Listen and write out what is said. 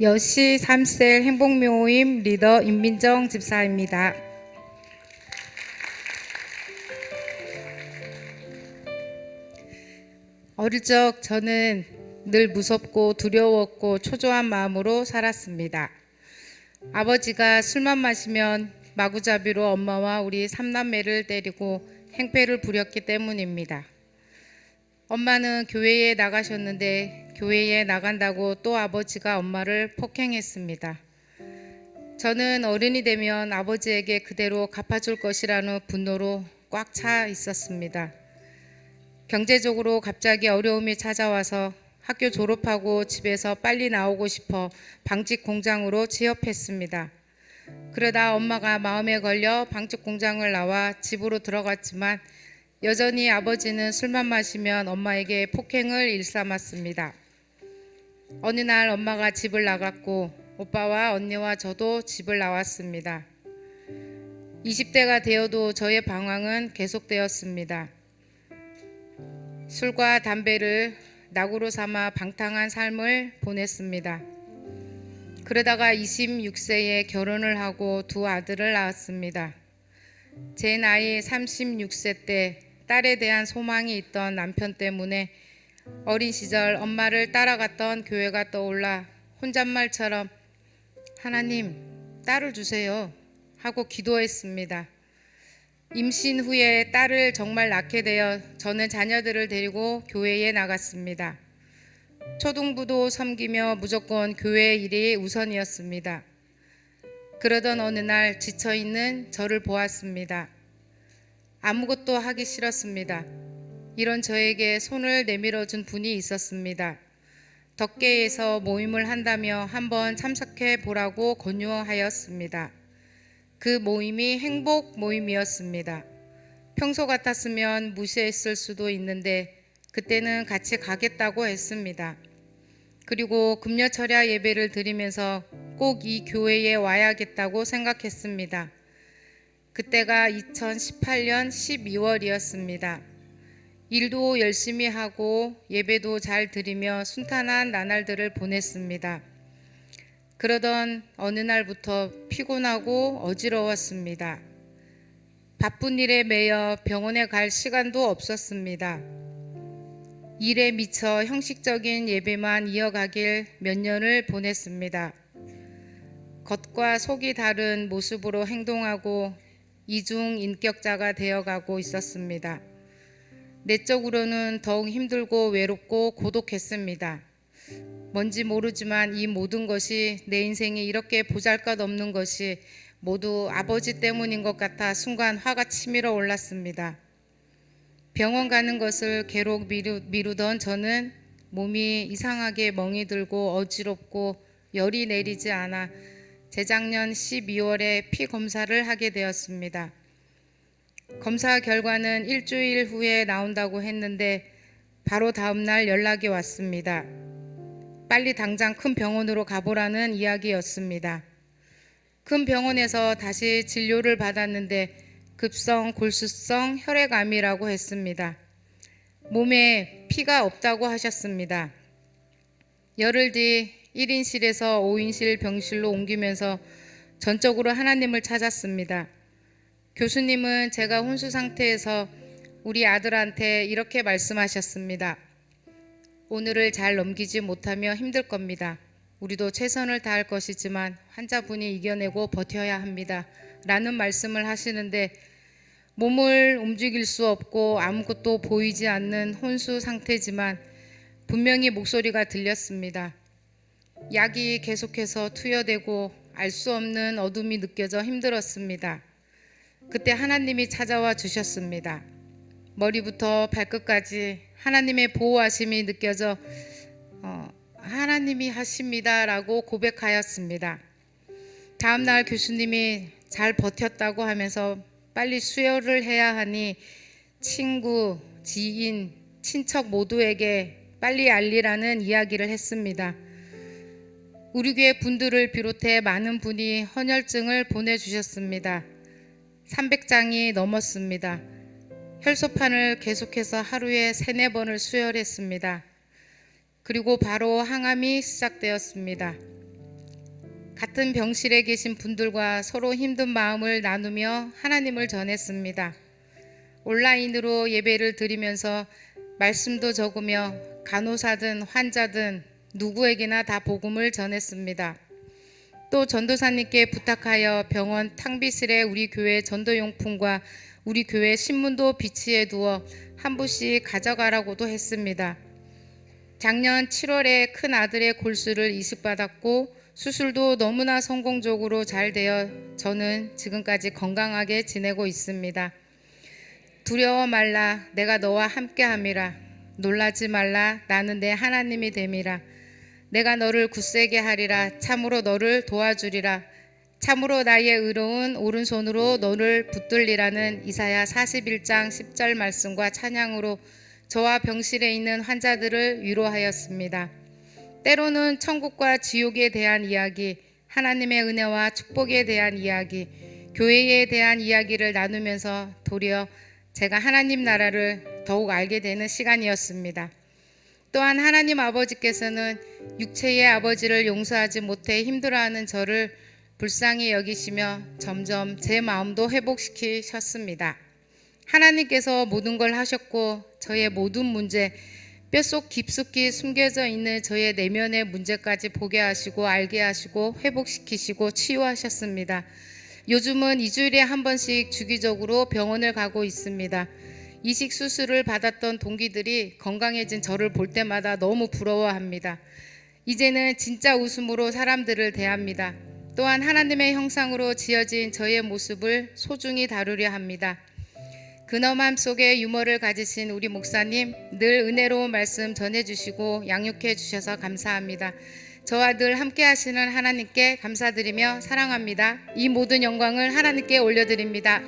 여시 3셀 행복묘임 리더 임민정 집사입니다. 어릴 적 저는 늘 무섭고 두려웠고 초조한 마음으로 살았습니다. 아버지가 술만 마시면 마구잡이로 엄마와 우리 삼남매를 때리고 행패를 부렸기 때문입니다. 엄마는 교회에 나가셨는데 교회에 나간다고 또 아버지가 엄마를 폭행했습니다. 저는 어른이 되면 아버지에게 그대로 갚아줄 것이라는 분노로 꽉 차 있었습니다. 경제적으로 갑자기 어려움이 찾아와서 학교 졸업하고 집에서 빨리 나오고 싶어 방직 공장으로 취업했습니다. 그러다 엄마가 마음에 걸려 방직 공장을 나와 집으로 들어갔지만 여전히 아버지는 술만 마시면 엄마에게 폭행을 일삼았습니다. 어느 날 엄마가 집을 나갔고 오빠와 언니와 저도 집을 나왔습니다. 20대가 되어도 저의 방황은 계속되었습니다. 술과 담배를 낙으로 삼아 방탕한 삶을 보냈습니다. 그러다가 26세에 결혼을 하고 두 아들을 낳았습니다. 제 나이 36세 때 딸에 대한 소망이 있던 남편 때문에 어린 시절 엄마를 따라갔던 교회가 떠올라 혼잣말처럼 하나님 딸을 주세요 하고 기도했습니다. 임신 후에 딸을 정말 낳게 되어 저는 자녀들을 데리고 교회에 나갔습니다. 초등부도 섬기며 무조건 교회 일이 우선이었습니다. 그러던 어느 날 지쳐 있는 저를 보았습니다. 아무것도 하기 싫었습니다. 이런 저에게 손을 내밀어 준 분이 있었습니다. 덕계에서 모임을 한다며 한번 참석해 보라고 권유하였습니다. 그 모임이 행복 모임이었습니다. 평소 같았으면 무시했을 수도 있는데 그때는 같이 가겠다고 했습니다. 그리고 금요철야 예배를 드리면서 꼭 이 교회에 와야겠다고 생각했습니다. 그때가 2018년 12월이었습니다. 일도 열심히 하고 예배도 잘 드리며 순탄한 나날들을 보냈습니다. 그러던 어느 날부터 피곤하고 어지러웠습니다. 바쁜 일에 매여 병원에 갈 시간도 없었습니다. 일에 미쳐 형식적인 예배만 이어가길 몇 년을 보냈습니다. 겉과 속이 다른 모습으로 행동하고 이중 인격자가 되어가고 있었습니다. 내적으로는 더욱 힘들고 외롭고 고독했습니다. 뭔지 모르지만 이 모든 것이 내 인생이 이렇게 보잘것 없는 것이 모두 아버지 때문인 것 같아 순간 화가 치밀어 올랐습니다. 병원 가는 것을 계속 미루, 미루 던 저는 몸이 이상하게 멍이 들고 어지럽고 열이 내리지 않아 재작년 12월에 피 검사를 하게 되었습니다. 검사 결과는 일주일 후에 나온다고 했는데 바로 다음 날 연락이 왔습니다. 빨리 당장 큰 병원으로 가보라는 이야기였습니다. 큰 병원에서 다시 진료를 받았는데 급성 골수성 혈액암이라고 했습니다. 몸에 피가 없다고 하셨습니다. 열흘 뒤 1인실에서 5인실 병실로 옮기면서 전적으로 하나님을 찾았습니다. 교수님은 제가 혼수 상태에서 우리 아들한테 이렇게 말씀하셨습니다. 오늘을 잘 넘기지 못하며 힘들 겁니다. 우리도 최선을 다할 것이지만 환자분이 이겨내고 버텨야 합니다. 라는 말씀을 하시는데 몸을 움직일 수 없고 아무것도 보이지 않는 혼수 상태지만 분명히 목소리가 들렸습니다. 약이 계속해서 투여되고 알 수 없는 어둠이 느껴져 힘들었습니다. 그때 하나님이 찾아와 주셨습니다. 머리부터 발끝까지 하나님의 보호하심이 느껴져 어, 하나님이 하십니다라고 고백하였습니다. 다음 날 교수님이 잘 버텼다고 하면서 빨리 수혈을 해야 하니 친구, 지인, 친척 모두에게 빨리 알리라는 이야기를 했습니다. 우리 교회 분들을 비롯해 많은 분이 헌혈증을 보내주셨습니다. 300장이 넘었습니다. 혈소판을 계속해서 하루에 세네 번을 수혈했습니다. 그리고 바로 항암이 시작되었습니다. 같은 병실에 계신 분들과 서로 힘든 마음을 나누며 하나님을 전했습니다. 온라인으로 예배를 드리면서 말씀도 적으며 간호사든 환자든 누구에게나 다 복음을 전했습니다. 또 전도사님께 부탁하여 병원 탕비실에 우리 교회 전도용품과 우리 교회 신문도 비치해 두어 한 부씩 가져가라고도 했습니다. 작년 7월에 큰 아들의 골수를 이식받았고 수술도 너무나 성공적으로 잘 되어 저는 지금까지 건강하게 지내고 있습니다. 두려워 말라 내가 너와 함께 함이라 놀라지 말라 나는 내 하나님이 됨이라 내가 너를 굳세게 하리라 참으로 너를 도와주리라 참으로 나의 의로운 오른손으로 너를 붙들리라는 이사야 41장 10절 말씀과 찬양으로 저와 병실에 있는 환자들을 위로하였습니다. 때로는 천국과 지옥에 대한 이야기, 하나님의 은혜와 축복에 대한 이야기, 교회에 대한 이야기를 나누면서 도리어 제가 하나님 나라를 더욱 알게 되는 시간이었습니다. 또한 하나님 아버지께서는 육체의 아버지를 용서하지 못해 힘들어하는 저를 불쌍히 여기시며 점점 제 마음도 회복시키셨습니다. 하나님께서 모든 걸 하셨고 저의 모든 문제, 뼛속 깊숙이 숨겨져 있는 저의 내면의 문제까지 보게 하시고 알게 하시고 회복시키시고 치유하셨습니다. 요즘은 이주일에 한 번씩 주기적으로 병원을 가고 있습니다. 이식 수술을 받았던 동기들이 건강해진 저를 볼 때마다 너무 부러워합니다. 이제는 진짜 웃음으로 사람들을 대합니다. 또한 하나님의 형상으로 지어진 저의 모습을 소중히 다루려 합니다. 근엄함 속에 유머를 가지신 우리 목사님 늘 은혜로운 말씀 전해주시고 양육해 주셔서 감사합니다. 저와 늘 함께 하시는 하나님께 감사드리며 사랑합니다. 이 모든 영광을 하나님께 올려드립니다.